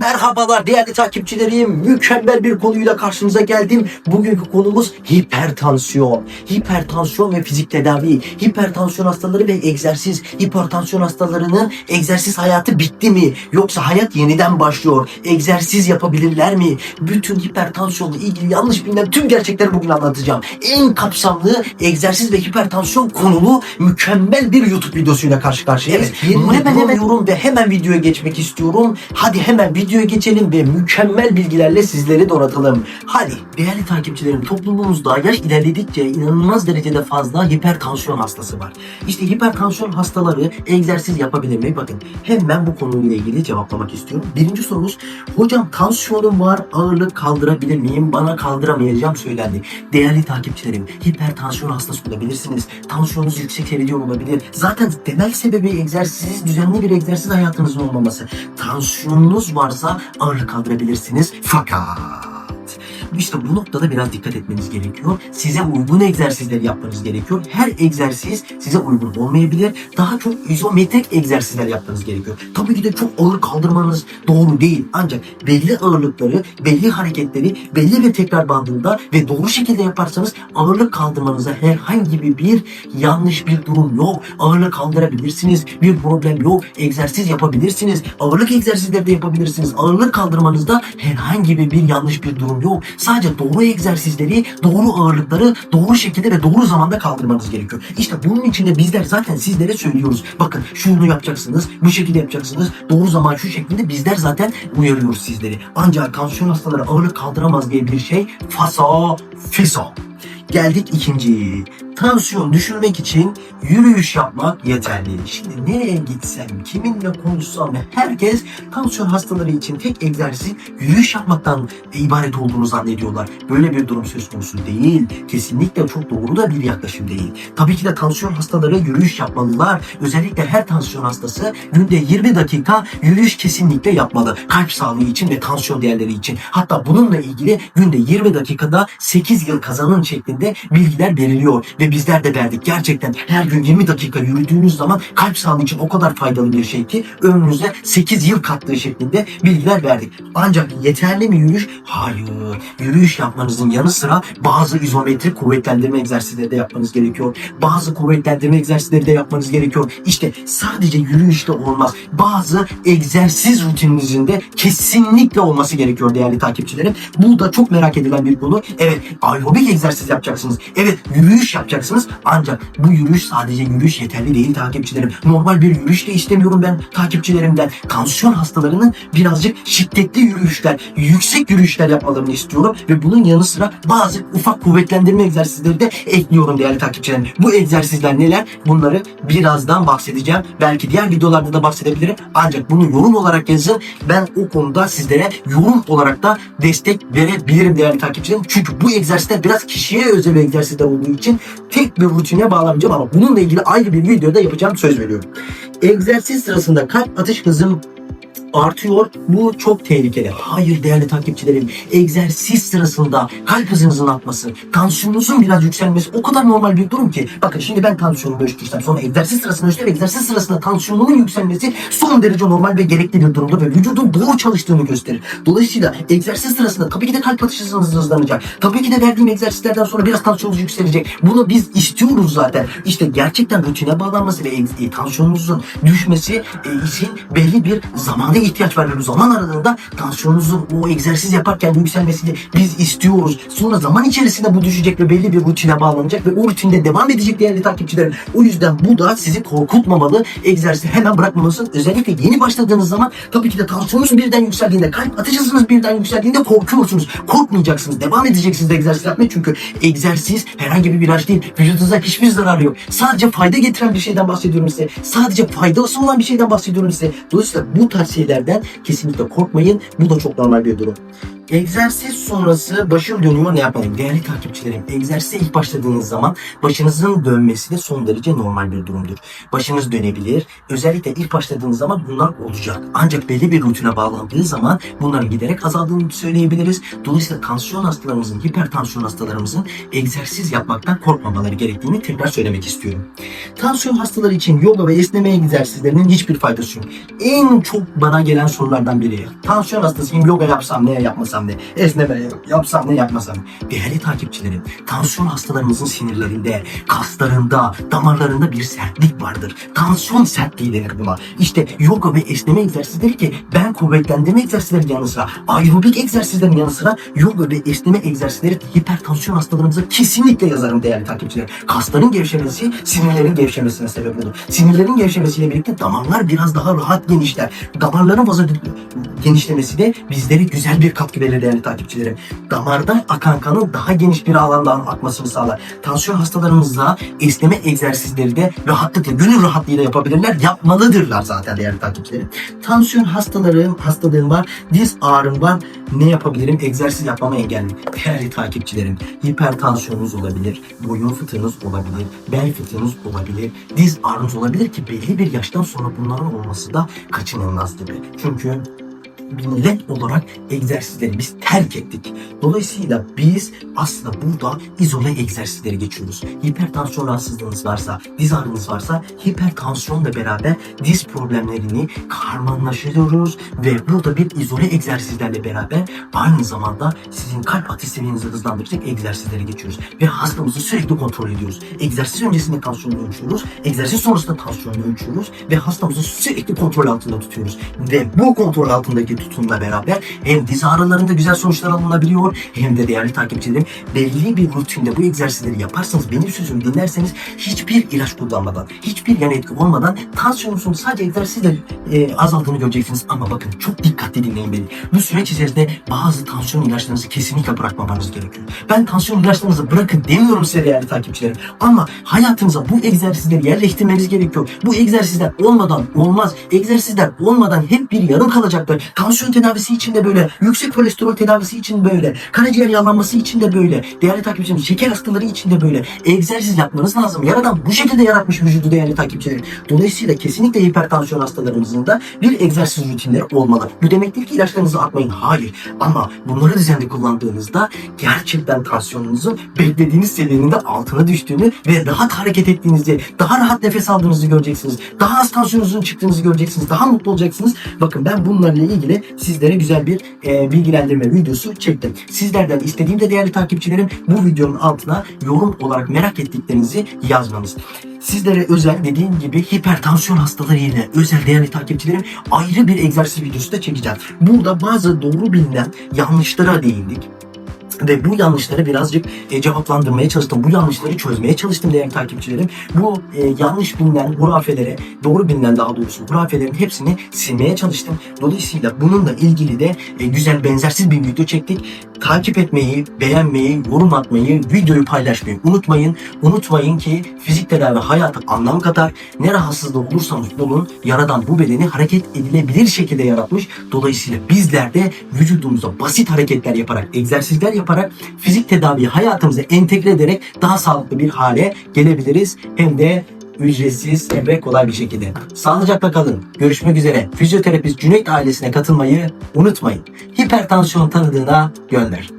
Merhabalar değerli takipçilerim. Mükemmel bir konuyla karşınıza geldim. Bugünkü konumuz hipertansiyon. Hipertansiyon ve fizik tedavi. Hipertansiyon hastaları ve egzersiz. Hipertansiyon hastalarının egzersiz hayatı bitti mi? Yoksa hayat yeniden başlıyor. Egzersiz yapabilirler mi? Bütün hipertansiyonla ilgili yanlış bilinen tüm gerçekleri bugün anlatacağım. En kapsamlı egzersiz ve hipertansiyon konulu mükemmel bir YouTube videosuyla karşı karşıyayız. Evet, hemen hemen yorum ve hemen videoya geçmek istiyorum. Hadi hemen videoya geçelim ve mükemmel bilgilerle sizleri donatalım. Hadi değerli takipçilerim toplumumuzda yaş ilerledikçe inanılmaz derecede fazla hipertansiyon hastası var. İşte hipertansiyon hastaları egzersiz yapabilir mi? Bakın hemen bu konuyla ilgili cevaplamak istiyorum. Birinci sorumuz hocam tansiyonum var ağırlık kaldırabilir miyim? Bana kaldıramayacağım söylendi. Değerli takipçilerim hipertansiyon hastası olabilirsiniz. Tansiyonunuz yüksek seyrediyor olabilir. Zaten temel sebebi egzersiz, düzenli bir egzersiz hayatınızın olmaması. Tansiyonunuz varsa ağırlık kaldırabilirsiniz. Fakat işte bu noktada biraz dikkat etmeniz gerekiyor. Size uygun egzersizleri yapmanız gerekiyor. Her egzersiz size uygun olmayabilir. Daha çok izometrik egzersizler yapmanız gerekiyor. Tabii ki de çok ağır kaldırmanız doğru değil. Ancak belli ağırlıkları, belli hareketleri belli bir tekrar bandında ve doğru şekilde yaparsanız ağırlık kaldırmanıza herhangi bir yanlış bir durum yok. Ağırlık kaldırabilirsiniz. Bir problem yok. Egzersiz yapabilirsiniz. Ağırlık egzersizleri de yapabilirsiniz. Ağırlık kaldırmanızda herhangi bir yanlış bir durum yok. Sadece doğru egzersizleri, doğru ağırlıkları doğru şekilde ve doğru zamanda kaldırmanız gerekiyor. İşte bunun için de bizler zaten sizlere söylüyoruz. Bakın şunu yapacaksınız, bu şekilde yapacaksınız. Doğru zaman şu şekilde bizler zaten uyarıyoruz sizleri. Ancak tansiyon hastaları ağırlık kaldıramaz diye bir şey faso fiso. Geldik ikinciyi. Tansiyon düşürmek için yürüyüş yapmak yeterli. Şimdi nereye gitsem, kiminle konuşsam herkes tansiyon hastaları için tek egzersiz yürüyüş yapmaktan ibaret olduğunu zannediyorlar. Böyle bir durum söz konusu değil. Kesinlikle çok doğru da bir yaklaşım değil. Tabii ki de tansiyon hastaları yürüyüş yapmalılar. Özellikle her tansiyon hastası günde 20 dakika yürüyüş kesinlikle yapmalı. Kalp sağlığı için ve tansiyon değerleri için. Hatta bununla ilgili günde 20 dakikada 8 yıl kazanın şeklinde bilgiler veriliyor. Ve bizler de verdik. Gerçekten her gün 20 dakika yürüdüğünüz zaman kalp sağlığı için o kadar faydalı bir şey ki ömrünüze 8 yıl kattığı şeklinde bilgiler verdik. Ancak yeterli mi yürüyüş? Hayır. Yürüyüş yapmanızın yanı sıra bazı izometrik kuvvetlendirme egzersizleri de yapmanız gerekiyor. Bazı kuvvetlendirme egzersizleri de yapmanız gerekiyor. İşte sadece yürüyüşte olmaz. Bazı egzersiz rutininizin de kesinlikle olması gerekiyor değerli takipçilerim. Bu da çok merak edilen bir konu. Evet aerobik egzersiz yapacaksınız. Evet yürüyüş yapacaksınız. Ancak bu yürüyüş sadece yürüyüş yeterli değil takipçilerim. Normal bir yürüyüş de istemiyorum ben takipçilerimden. Tansiyon hastalarının birazcık şiddetli yürüyüşler, yüksek yürüyüşler yapmalarını istiyorum. Ve bunun yanı sıra bazı ufak kuvvetlendirme egzersizleri de ekliyorum değerli takipçilerim. Bu egzersizler neler? Bunları birazdan bahsedeceğim. Belki diğer videolarda da bahsedebilirim. Ancak bunu yorum olarak yazın. Ben o konuda sizlere yorum olarak da destek verebilirim değerli takipçilerim. Çünkü bu egzersizler biraz kişiye özel egzersizler olduğu için tek bir rutine bağlamayacağım ama bununla ilgili ayrı bir videoda yapacağım söz veriyorum. Egzersiz sırasında kalp atış hızım artıyor. Bu çok tehlikeli. Hayır değerli takipçilerim. Egzersiz sırasında kalp hızınızın artması, tansiyonunuzun biraz yükselmesi o kadar normal bir durum ki. Bakın şimdi ben tansiyonumu ölçtüysem sonra egzersiz sırasında ölçtüm. Egzersiz sırasında tansiyonumun yükselmesi son derece normal ve gerekli bir durumda ve vücudun doğru çalıştığını gösterir. Dolayısıyla egzersiz sırasında tabii ki de kalp atış hızınız hızlanacak. Tabii ki de verdiğim egzersizlerden sonra biraz tansiyonunuz yükselecek. Bunu biz istiyoruz zaten. İşte gerçekten rutine bağlanması ve e, tansiyonunuzun düşmesi e, için belli bir zamana ihtiyaç var. Ve bu zaman aralığında tansiyonunuzun o egzersiz yaparken yükselmesini biz istiyoruz. Sonra zaman içerisinde bu düşecek ve belli bir rutine bağlanacak ve o rutinde devam edecek değerli takipçilerim. O yüzden bu da sizi korkutmamalı. Egzersizi hemen bırakmamalısınız. Özellikle yeni başladığınız zaman tabii ki de tansiyonunuz birden yükseldiğinde, kalp atış hızınız birden yükseldiğinde korkuyorsunuz. Korkmayacaksınız. Devam edeceksiniz egzersiz yapmaya çünkü egzersiz herhangi bir ilaç değil. Vücudunuza hiçbir zararı yok. Sadece fayda getiren bir şeyden bahsediyorum size. Sadece faydası olan bir şeyden bahsediyorum size. Dolayısıyla bu tarz şeylerden kesinlikle korkmayın. Bu da çok normal bir durum. Egzersiz sonrası başım dönüyor ne yapmalıyım? Değerli takipçilerim, egzersize ilk başladığınız zaman başınızın dönmesi de son derece normal bir durumdur. Başınız dönebilir. Özellikle ilk başladığınız zaman bunlar olacak. Ancak belli bir rutine bağlandığı zaman bunların giderek azaldığını söyleyebiliriz. Dolayısıyla tansiyon hastalarımızın, hipertansiyon hastalarımızın egzersiz yapmaktan korkmamaları gerektiğini tekrar söylemek istiyorum. Tansiyon hastaları için yoga ve esneme egzersizlerinin hiçbir faydası yok. En çok bana gelen sorulardan biri. Tansiyon hastasıyım yoga yapsam ne yapmasam ne? Esneme yapsam ne yapmasam ne? Değerli takipçilerim, tansiyon hastalarımızın sinirlerinde, kaslarında, damarlarında bir sertlik vardır. Tansiyon sertliği denir buna. İşte yoga ve esneme egzersizleri ki ben kuvvetlendirme egzersizleri yanı sıra, aerobik egzersizlerin yanı sıra yoga ve esneme egzersizleri hipertansiyon hastalarımıza kesinlikle yazarım değerli takipçiler. Kasların gevşemesi sinirlerin gevşemesine sebep olur. Sinirlerin gevşemesiyle birlikte damarlar biraz daha rahat genişler. Damarların fazla genişlemesi de bizlere güzel bir katkı verir değerli takipçilerim. Damardan akan kanın daha geniş bir alandan akmasını sağlar. Tansiyon hastalarımızda esneme egzersizleri de rahatlıkla, gönül rahatlığıyla yapabilirler. Yapmalıdırlar zaten değerli takipçilerim. Tansiyon hastalarım, hastalığım var, diz ağrım var. Ne yapabilirim? Egzersiz yapmamı engelleyin. Değerli takipçilerim, hipertansiyonunuz olabilir, boyun fıtığınız olabilir, bel fıtığınız olabilir, diz ağrınız olabilir ki belli bir yaştan sonra bunların olması da kaçınılmaz gibi. Çünkü millet olarak egzersizleri biz terk ettik. Dolayısıyla biz aslında burada izole egzersizleri geçiyoruz. Hipertansiyon rahatsızlığınız varsa, diz ağrınız varsa hipertansiyonla beraber diz problemlerini karmanlaştırıyoruz ve burada bir izole egzersizlerle beraber aynı zamanda sizin kalp atış seviyenizi hızlandıracak egzersizlere geçiyoruz. Ve hastamızı sürekli kontrol ediyoruz. Egzersiz öncesinde tansiyonunu ölçüyoruz. Egzersiz sonrasında tansiyonunu ölçüyoruz ve hastamızı sürekli kontrol altında tutuyoruz. Ve bu kontrol altındaki tutumla beraber hem diz ağrılarında güzel sonuçlar alınabiliyor hem de değerli takipçilerim belli bir rutinde bu egzersizleri yaparsanız benim sözümü dinlerseniz hiçbir ilaç kullanmadan, hiçbir yan etki olmadan tansiyonunuzun sadece egzersizle e, azaldığını göreceksiniz. Ama bakın çok dikkatli dinleyin beni. Bu süreç içerisinde bazı tansiyon ilaçlarınızı kesinlikle bırakmamanız gerekiyor. Ben tansiyon ilaçlarınızı bırakın demiyorum size değerli takipçilerim. Ama hayatınıza bu egzersizleri yerleştirmeniz gerekiyor. Bu egzersizler olmadan olmaz. Egzersizler olmadan hep bir yarım kalacaklar. Tansiyon tedavisi için de böyle. Yüksek kolesterol tedavisi için böyle. Karaciğer yağlanması için de böyle. Değerli takipçilerim şeker hastaları için de böyle. Egzersiz yapmanız lazım. Yaradan bu şekilde yaratmış vücudu değerli takipçilerim. Dolayısıyla kesinlikle hipertansiyon hastalarımızın da bir egzersiz rutinleri olmalı. Bu demek değil ki ilaçlarınızı atmayın. Hayır. Ama bunları düzenli kullandığınızda gerçekten tansiyonunuzun beklediğiniz seviyenin de altına düştüğünü ve rahat hareket ettiğinizi, daha rahat nefes aldığınızı göreceksiniz. Daha az tansiyonunuzun çıktığınızı göreceksiniz. Daha mutlu olacaksınız. Bakın ben bunlarla ilgili sizlere güzel bir e, bilgilendirme videosu çektim. Sizlerden istediğim de değerli takipçilerim bu videonun altına yorum olarak merak ettiklerinizi yazmanız. Sizlere özel dediğim gibi hipertansiyon hastaları ile özel değerli takipçilerim ayrı bir egzersiz videosu da çekeceğim. Burada bazı doğru bilinen yanlışlara değindik. Ve bu yanlışları birazcık e, cevaplandırmaya çalıştım. Bu yanlışları çözmeye çalıştım değerli takipçilerim. Bu e, yanlış bilinen hurafelere, doğru bilinen daha doğrusu hurafelerin hepsini silmeye çalıştım. Dolayısıyla bununla ilgili de e, güzel benzersiz bir video çektik. Takip etmeyi, beğenmeyi, yorum atmayı, videoyu paylaşmayı unutmayın. Unutmayın ki fizik tedavi hayata anlam katar. Ne rahatsızlığı olursanız olun yaradan bu bedeni hareket edilebilir şekilde yaratmış. Dolayısıyla bizler de vücudumuza basit hareketler yaparak, egzersizler yaparak fizik tedaviyi hayatımıza entegre ederek daha sağlıklı bir hale gelebiliriz. Hem de ücretsiz hem de kolay bir şekilde. Sağlıcakla kalın. Görüşmek üzere. Fizyoterapist Cüneyt ailesine katılmayı unutmayın. Hipertansiyon tanıdığına gönder.